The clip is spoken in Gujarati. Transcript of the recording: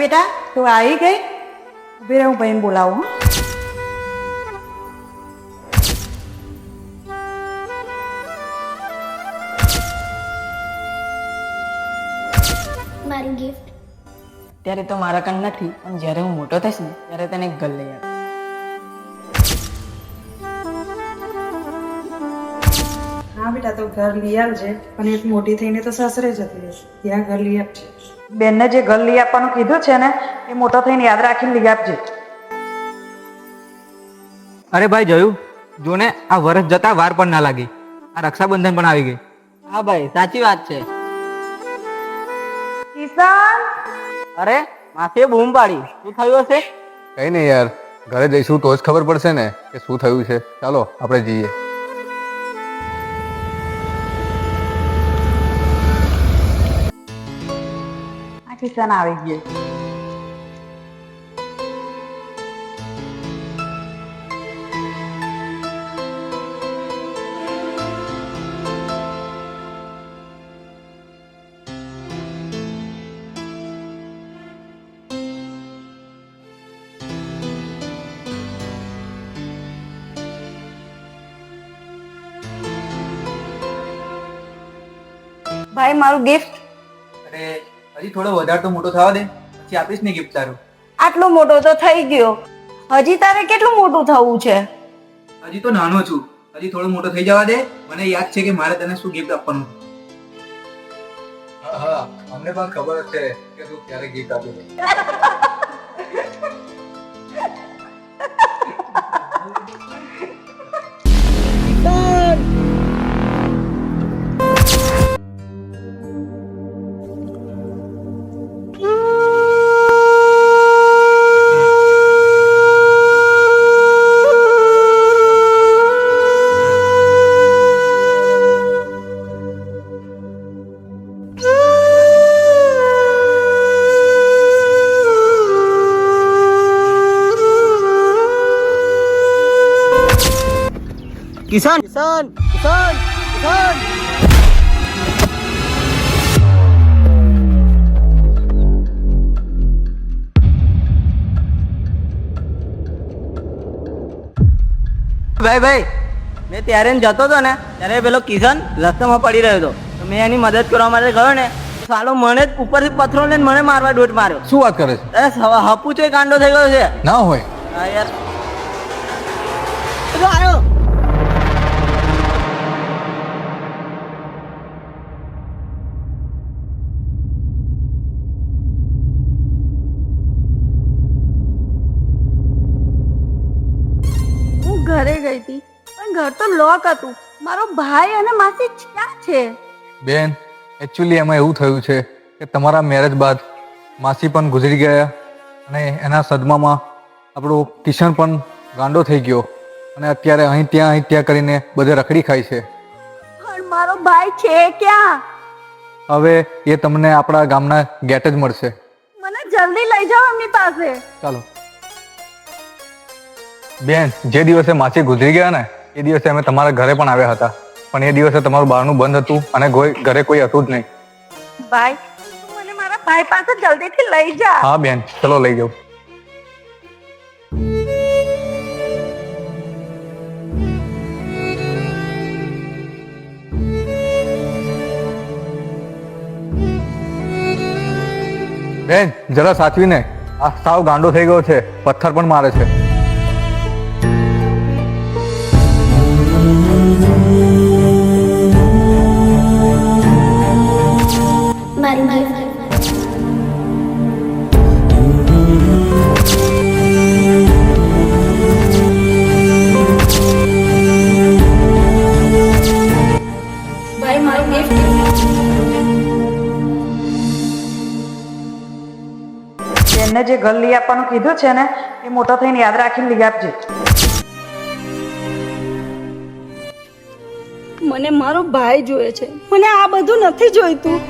બેટા તું આવી ગઈ? ઊભી રહે હું ભાઈને બોલાવું હં. મારું ગિફ્ટ ત્યારે તો મારા કાન નથી પણ જ્યારે હું મોટો થઈશ ને ત્યારે તને ગલ ઘર લઈ આવીશ. હા બેટા તો ઘર લઈ આવજે અને એક મોટી થઈને તો સાસરે જતી રહેશે. ત્યાં ઘર લઈ આપજે. બેનને જે ઘર લઈ આપવાનું કીધું છે ને એ મોટો થઈને યાદ રાખીને લઈ આપજે. અરે ભાઈ જોયું? જોને આ વરસ જતા વાર પણ ના લાગી. આ રક્ષાબંધન પણ આવી ગઈ. હા ભાઈ સાચી વાત છે. કિશન? અરે માસીએ બૂમ પાડી. શું થયું હશે? કઈ નહીં યાર ઘરે જઈશું તો જ ખબર પડશે ને કે શું થયું છે. ચાલો આપણે જઈએ. આ કિશન આવી ગયો ભાઈ મારું ગિફ્ટ અરે હજી થોડો વધારે તો મોટો થવા દે. પછી આપીશ ને ગિફ્ટ તારું. આટલો મોટો તો થઈ ગયો. હજી તારે કેટલું મોટું થવું છે? હજી તો નાનો છું. હજી થોડો મોટો થઈ જવા દે. મને યાદ છે કે મારે તને શું ગિફ્ટ આપવાનું. હા અમને પણ ખબર છે કે તું ક્યારે ગીત આપી કિશન કિશન કિશન કિશન ભાઈ ભાઈ મેં ત્યારે જતો હતો ને ત્યારે પેલો કિશન રસ્તામાં પડી રહ્યો હતો. તો મેં એની મદદ કરવા માટે ગયો ને સાલો મને જ ઉપરથી પથરો લઈને મને મારવા દોઢ માર્યો. શું વાત કરે છે? હપુ તો કાંડો થઈ ગયો છે. ના હોય. હા યાર. ઘરે ગઈ હતી. પણ ઘર તો લોક હતું. મારો ભાઈ અને માસી ક્યાં છે? બેન એકચ્યુઅલી એમાં એવું થયું છે કે તમારા મેરેજ બાદ માસી પણ ગુજરી ગયા અને એના સદમામાં આપણો કિશન પણ ગાંડો થઈ ગયો અને અત્યારે અહીં ત્યાં અહીં ત્યાં કરીને બધે રખડી ખાય છે. પણ મારો ભાઈ છે ક્યાં? હવે એ તમને આપણા ગામના ગેટ જ મળશે. મને જલ્દી લઈ જાઓ એમની પાસે. ચાલો. બેન જે દિવસે માસી ગુજરી ગયા ને એ દિવસે અમે તમારા ઘરે પણ આવ્યા હતા. પણ એ દિવસે તમારું બહારનું બંધ હતું અને કોઈ ઘરે કોઈ હતું જ નહીં. ભાઈ તું મને મારા ભાઈ પાસે જલ્દીથી લઈ જા. હા બેન ચલો લઈ જાઉં. બેન જરા સાચવીને. આ સાવ ગાંડો થઈ ગયો છે. પથ્થર પણ મારે છે. બેનને જે ઘર લઈ આપવાનું કીધું છે ને, એ મોટો થઈને યાદ રાખીને લઈ આપજે. મને મારો ભાઈ જોઈએ છે. મને આ બધું નથી જોઈતું.